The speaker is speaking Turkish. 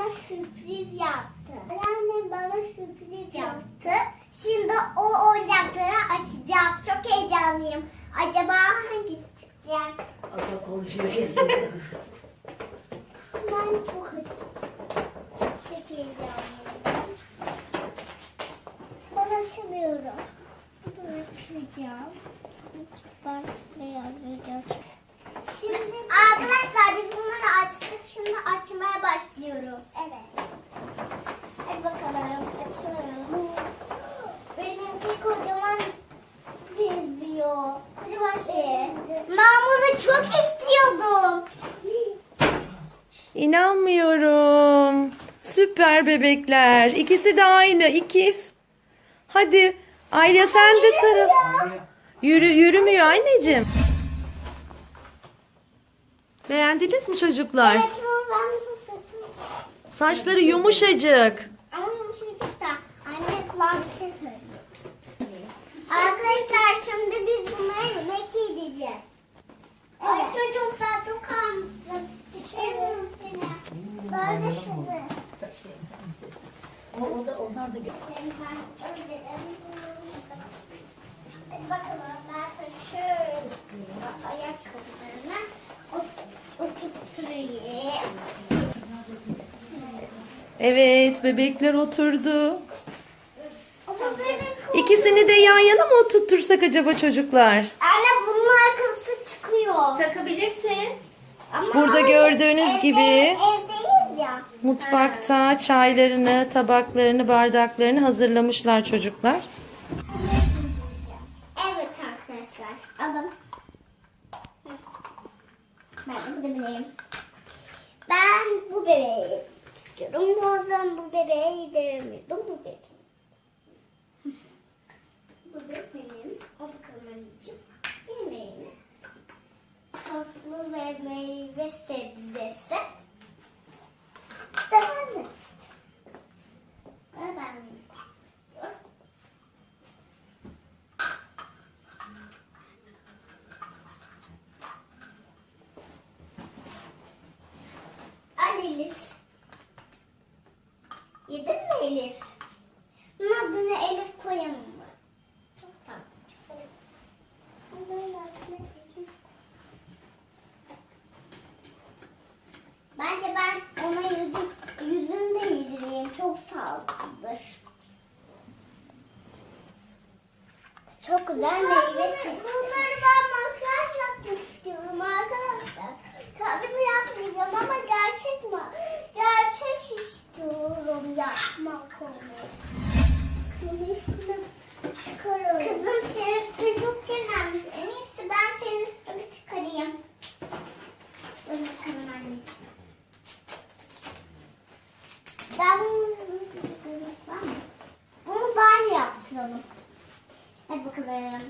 bana sürpriz yaptı. Anneannem bana sürpriz yaptı. Şimdi o oyuncakları açacağım. Çok heyecanlıyım. Acaba hangisi çıkacak? Ata konuşuyor. ben çok açım. Çok heyecanlıyım. Ben açamıyorum. Bunu açmayacağım. Ben ne yazacağım? Başlıyoruz. Evet. Hadi bakalım açıyorum. Benimki kocaman benziyor. Kocaman şey. Bunu çok istiyordum. İnanmıyorum. Süper bebekler. İkisi de aynı. ikiz. Hadi Ayla sen de sarıl. Yürü, yürümüyor anneciğim. Beğendiniz mi çocuklar? Evet ben. Saçları yumuşacık. Ama çocuk da anne kulağım bir şey söylüyor. Arkadaşlar şimdi biz bunları yemek yiyeceğiz. Ay çocuğum sen çok kalmışsın. Çiçeğim seni. Böyle şimdi. O, o da onlar da gel. Ben özledim. Hadi bakalım ben sana şöyle Evet bebekler oturdu. İkisini de yan yana mı oturtursak acaba çocuklar? Anne bunun ayakkabısı çıkıyor. Takabilirsin. Ama Burada hayır, gördüğünüz evde- gibi- Evdeyiz ya. Mutfakta çaylarını, tabaklarını, bardaklarını hazırlamışlar çocuklar. Evet arkadaşlar. Alın. Ben bu bileyim. Ben bu bebeği istiyorum. O zaman bu bebeği yediremiyordum. Bu bebeğim. Bu bebek benim. O bakalım anneciğim. Yemeğini. Tatlı ve meyve sebzesi. Ben de istiyorum. Ben. Al Elif. Bunun adını Elif koyalım mı? Çok tatlı. Böyle adını Elif. Bence ben ona yüzüm, yüzüm de yedireyim. Çok sağlıklıdır. Çok güzel meyvesi. Bunları ben Kızım senin çok kirlenmiş. En ben senin çıkarayım. Dur bunu var mı? Hadi bakalım.